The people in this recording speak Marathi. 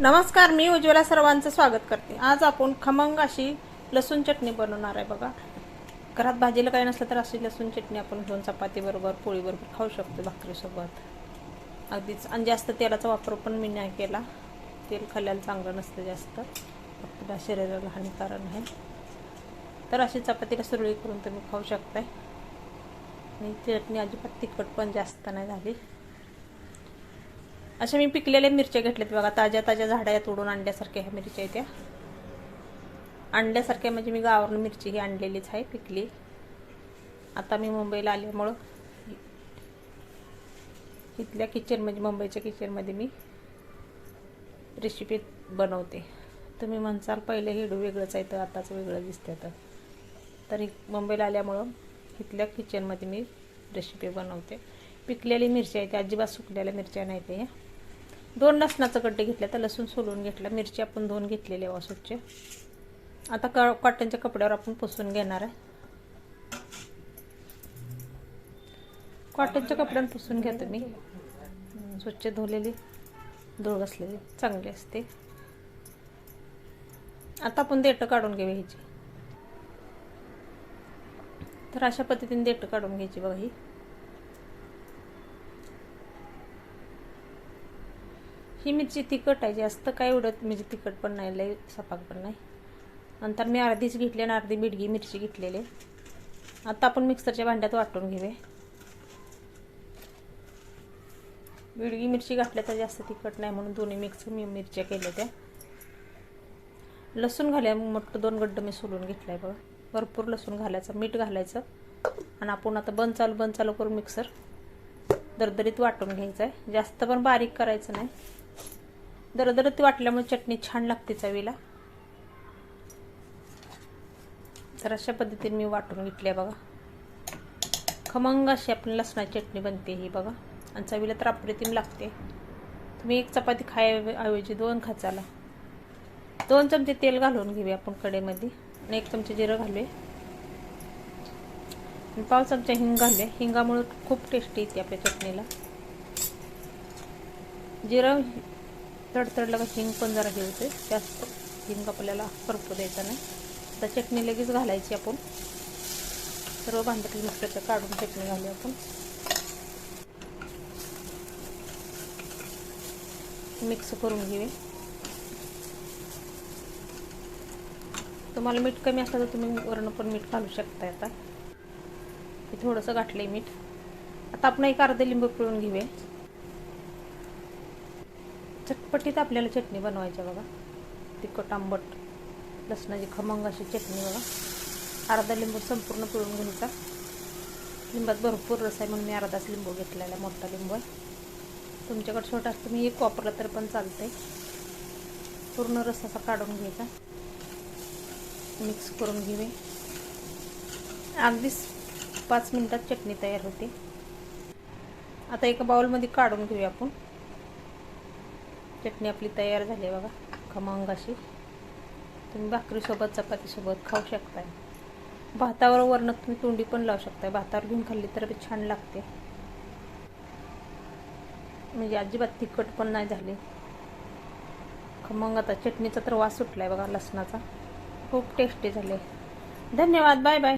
नमस्कार मी उज्ज्वला सर्वांचं स्वागत करते. आज आपण खमंग अशी लसूण चटणी बनवणार आहे बघा. घरात भाजीला काही नसलं तर अशी लसूण चटणी आपण घेऊन चपातीबरोबर पोळीबरोबर खाऊ शकतो भाकरीसोबत. अगदीच. आणि जास्त तेलाचा वापर पण मी नाही केला. तेल खाल्ल्याला चांगलं नसतं जास्त. फक्त शरीराला हानिकारक आहे. तर अशी चपातीला सुरळी करून तुम्ही खाऊ शकताय. आणि चटणी अजिबात तिखट पण जास्त नाही झाली. अशा मी पिकलेल्या मिरच्या घेतल्यात बघा ताज्या ताज्या झाड्या तोडून आणल्यासारख्या ह्या मिरच्या त्या. आणल्यासारख्या म्हणजे मी गावावरून मिरची ही आणलेलीच आहे पिकली. आता मी मुंबईला आल्यामुळं इथल्या किचन म्हणजे मुंबईच्या किचनमध्ये मी रेसिपी बनवते. तुम्ही म्हणसाल पहिले हिडू वेगळंच आहे तर आताच वेगळं दिसते तर. तरी मुंबईला आल्यामुळं इथल्या किचनमध्ये मी रेसिपी बनवते. पिकलेली मिरच्या आहेत अजिबात सुकलेल्या मिरच्या नाही ते दोन लसणाचं गड्डे घेतले तर लसूण सोलून घेतला मिरची आपण दोन घेतलेली आहे स्वच्छ आता क कॉटनच्या कपड्यावर आपण पुसून घेणार आहे. कॉटनच्या कपड्यानं पुसून घ्या तुम्ही. स्वच्छ धुलेली धूळ बसलेली चांगली असते. आता आपण देठं काढून घेऊ ह्याची. तर अशा पद्धतीने देठं काढून घ्यायची बघा ही. ही मिरची तिखट आहे जास्त काय उडत म्हणजे तिखट पण नाही लय सपाक पण नाही. नंतर मी अर्धीच घेतली आणि अर्धी मिडगी मिरची घेतलेली. आता आपण मिक्सरच्या भांड्यात वाटून घेऊया. बिडगी मिरची घातल्या तर जास्त तिखट नाही म्हणून दोन्ही मिक्स मी मिरच्या केल्या त्या. लसूण घाल्या मोठं दोन गड्डं मी सोलून घेतलाय बघा. भरपूर लसूण घालायचं मीठ घालायचं. आणि आपण आता बंद चालू बंद चालू करून मिक्सर. दरदरीत वाटून घ्यायचं आहे जास्त पण बारीक करायचं नाही. दरदरत वाटल्यामुळे चटणी छान लागते चवीला. तर अशा पद्धतीने मी वाटून घेतली बघा. खमंग अशी आपण लसणाची चटणी बनते ही बघा. आणि चवीला तर अप्रतिम लागते. तुम्ही एक चपाती खायऐवजी दोन खाचाला. दोन चमचे तेल घालून घेऊया आपण कडेमध्ये आणि एक चमचे जिरं घालूया. आणि पाव चमचा हिंग घालूया. हिंगामुळे खूप टेस्टी येते आपल्या चटणीला. जिरं तडतडलं का हिंग पण जरा हे होते. जास्त हिंग आपल्याला करपू द्यायचा नाही. आता चटणी लगेच घालायची आपण. सर्व भांड्यातलं मिक्सरचं काढून चटणी घालू आपण. मिक्स करून घेऊ तुम्हाला मीठ कमी असलं तर तुम्ही वरण पण मीठ घालू शकता आता. हे थोडंसं घातलंय मीठ. आता आपण एक अर्धे लिंबू पिळून घेऊया. चटपटीत आपल्याला चटणी बनवायची बघा. तिखट आंबट लसणाची खमंग अशी चटणी बघा. अर्धा लिंबू संपूर्ण पिळून घ्यायचा लिंबात भरपूर रस आहे म्हणून मी अर्धाच लिंबू घेतलेला मोठा लिंबू आहे. तुमच्याकडे छोटा असतं मी एक वापरला तर पण चालतंय. पूर्ण रस असा काढून घ्यायचा. मिक्स करून घेऊया. अगदीच पाच मिनटात चटणी तयार होते. आता एका बाउलमध्ये काढून घेऊया आपण. चटणी आपली तयार झाली आहे बघा खमंग अशी. तुम्ही भाकरीसोबत चपातीसोबत खाऊ शकताय. भातावर वरण तुम्ही तोंडी पण लावू शकताय. भातावर घेऊन खाल्ली तर छान लागते. म्हणजे अजिबात तिखट पण नाही झाली. खमंग आता चटणीचा तर वास सुटला आहे बघा लसणाचा. खूप टेस्टी झाले. धन्यवाद. Bye bye